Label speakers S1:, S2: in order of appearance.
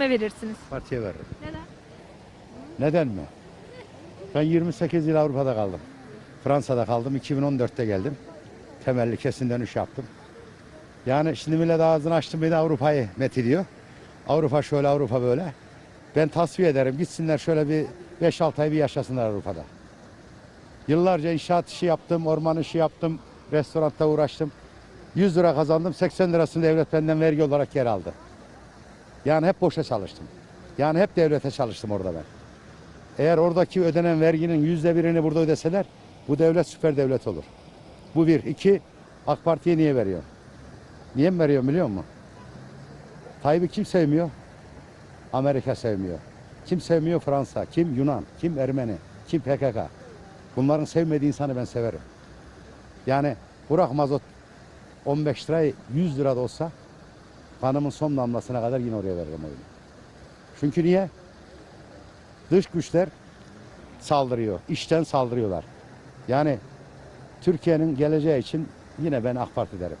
S1: kime verirsiniz?
S2: Partiye veririm.
S1: Neden?
S2: Neden mi? Ben 28 yıl Avrupa'da kaldım. Fransa'da kaldım. 2014'te geldim. Temelli kesin dönüş yaptım. Yani şimdi millet ağzını açtı bir de Avrupa'yı methediyor. Avrupa şöyle Avrupa böyle. Ben tasfiye ederim. Gitsinler şöyle bir 5-6 ay bir yaşasınlar Avrupa'da. Yıllarca inşaat işi yaptım, orman işi yaptım, restoranda uğraştım. 100 lira kazandım, 80 lirasını devlet benden vergi olarak geri aldı. Yani hep boşa çalıştım. Yani hep devlete çalıştım orada ben. Eğer oradaki ödenen verginin yüzde birini burada ödeseler bu devlet süper devlet olur. Bu bir. iki AK Parti'ye niye veriyor? Niye mi veriyor biliyor musun? Tayyip'i kim sevmiyor? Amerika sevmiyor. Kim sevmiyor? Fransa. Kim? Yunan. Kim? Ermeni. Kim? PKK. Bunların sevmediği insanı ben severim. Yani Burak mazot 15 lira 100 lira da olsa kanımın son damlasına kadar yine oraya veririm oyunu. Çünkü niye? Dış güçler saldırıyor. İçten saldırıyorlar. Yani Türkiye'nin geleceği için yine ben AK Parti derim.